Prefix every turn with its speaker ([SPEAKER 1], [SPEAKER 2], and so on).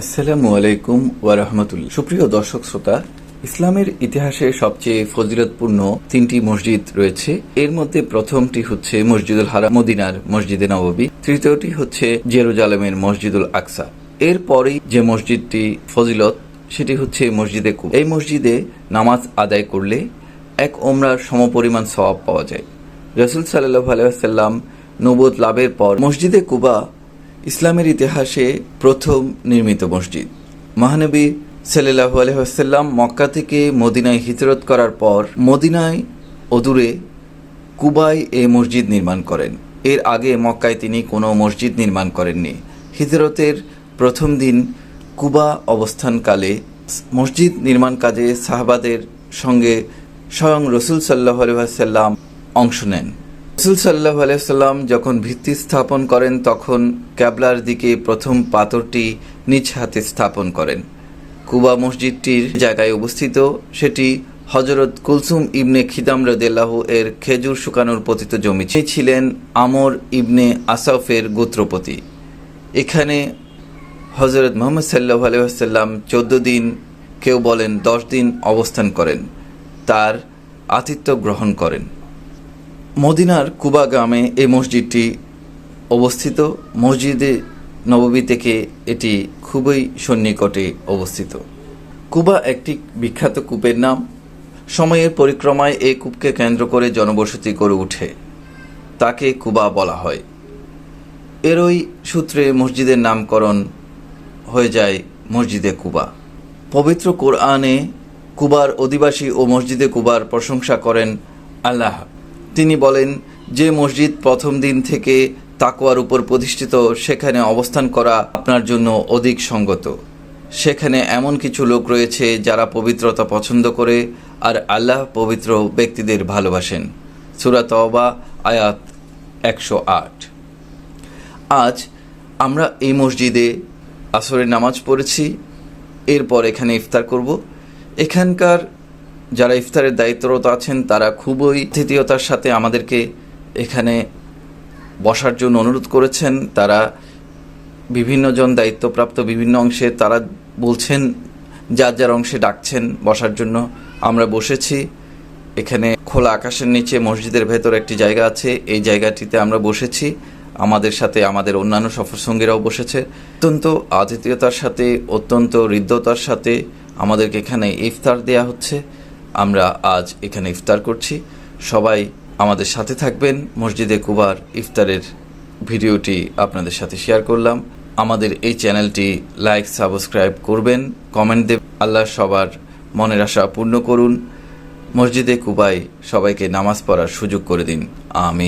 [SPEAKER 1] আসসালামু আলাইকুম ওয়ারহমতুল্লাহ সুপ্রিয় দর্শক শ্রোতা, ইসলামের ইতিহাসে সবচেয়ে ফজিলতপূর্ণ তিনটি মসজিদ রয়েছে। এর মধ্যে প্রথমটি হচ্ছে মসজিদুল হারাম, মদিনার মসজিদে নববী। তৃতীয়টি হচ্ছে জেরুজালেমের মসজিদুল আকসা। এরপরেই যে মসজিদটি ফজিলত, সেটি হচ্ছে মসজিদে কুবা। এই মসজিদে নামাজ আদায় করলে এক ওমরার সমপরিমাণ সওয়াব পাওয়া যায়। রসুল সাল্লাহ আলাইসাল্লাম নবদ লাভের পর মসজিদে কুবা ইসলামের ইতিহাসে প্রথম নির্মিত মসজিদ। মহানবী সাল্লাহ আলহাম মক্কা থেকে মদিনায় হিজরত করার পর মদিনায় অদূরে কুবায় এ মসজিদ নির্মাণ করেন। এর আগে মক্কায় তিনি কোনো মসজিদ নির্মাণ করেননি। হিজরতের প্রথম দিন কুবা অবস্থানকালে মসজিদ নির্মাণ কাজে সাহাবাদের সঙ্গে স্বয়ং রসুল সাল্লাহ আলহাম অংশ নেন। রসুল সাল্লাহ আলাইসাল্লাম যখন ভিত্তি স্থাপন করেন, তখন ক্যাবলার দিকে প্রথম পাথরটি নিজ হাতে স্থাপন করেন। কুবা মসজিদটির জায়গায় অবস্থিত, সেটি হজরত কুলসুম ইবনে খিদাম রদেল্লাহ এর খেজুর শুকানোর পতিত জমি। ছিলেন আমর ইবনে আসাফের গোত্রপতি। এখানে হজরত মোহাম্মদ সাল্লাহ আলহাম চোদ্দ দিন, কেউ বলেন দশ দিন অবস্থান করেন, তার আতিথ্য গ্রহণ করেন। মদিনার কুবা গ্রামে এই মসজিদটি অবস্থিত। মসজিদে নববী থেকে এটি খুবই সন্নিকটে অবস্থিত। কুবা একটি বিখ্যাত কূপের নাম। সময়ের পরিক্রমায় এই কূপকে কেন্দ্র করে জনবসতি গড়ে ওঠে। তাকে কুবা বলা হয়। এরই সূত্রে মসজিদের নামকরণ হয়ে যায় মসজিদে কুবা। পবিত্র কোরআনে কুবার অধিবাসী ও মসজিদে কুবার প্রশংসা করেন আল্লাহ। তিনি বলেন, যে মসজিদ প্রথম দিন থেকে তাকওয়ার উপর প্রতিষ্ঠিত, সেখানে অবস্থান করা আপনার জন্য অধিক সঙ্গত। সেখানে এমন কিছু লোক রয়েছে যারা পবিত্রতা পছন্দ করে আর আল্লাহ পবিত্র ব্যক্তিদের ভালোবাসেন। সুরাত তওবা, আয়াত একশো আট। আজ আমরা এই মসজিদে আসরের নামাজ পড়েছি। এরপর এখানে ইফতার করব। এখানকার যারা ইফতারের দায়িত্বরত আছেন, তারা খুবই তৃতীয়তার সাথে আমাদেরকে এখানে বসার জন্য অনুরোধ করেছেন। তারা বিভিন্নজন দায়িত্বপ্রাপ্ত বিভিন্ন অংশে তারা বলছেন, যার যার অংশে ডাকছেন বসার জন্য। আমরা বসেছি। এখানে খোলা আকাশের নিচে মসজিদের ভেতর একটি জায়গা আছে। এই জায়গাটিতে আমরা বসেছি। আমাদের সাথে আমাদের অন্যান্য সফরসঙ্গীরাও বসেছে। অত্যন্ত আতিথেয়তার সাথে, অত্যন্ত হৃদ্যতার সাথে আমাদেরকে এখানে ইফতার দেয়া হচ্ছে। আমরা আজ এখানে ইফতার করছি। সবাই আমাদের সাথে থাকবেন। মসজিদে কুবার ইফতারের ভিডিওটি আপনাদের সাথে শেয়ার করলাম। আমাদের এই চ্যানেলটি লাইক, সাবস্ক্রাইব করবেন। কমেন্ট দেব আল্লাহ সবার মনের আশা পূর্ণ করুন। মসজিদে কুবাই সবাইকে নামাজ পড়ার সুযোগ করে দিন। আমি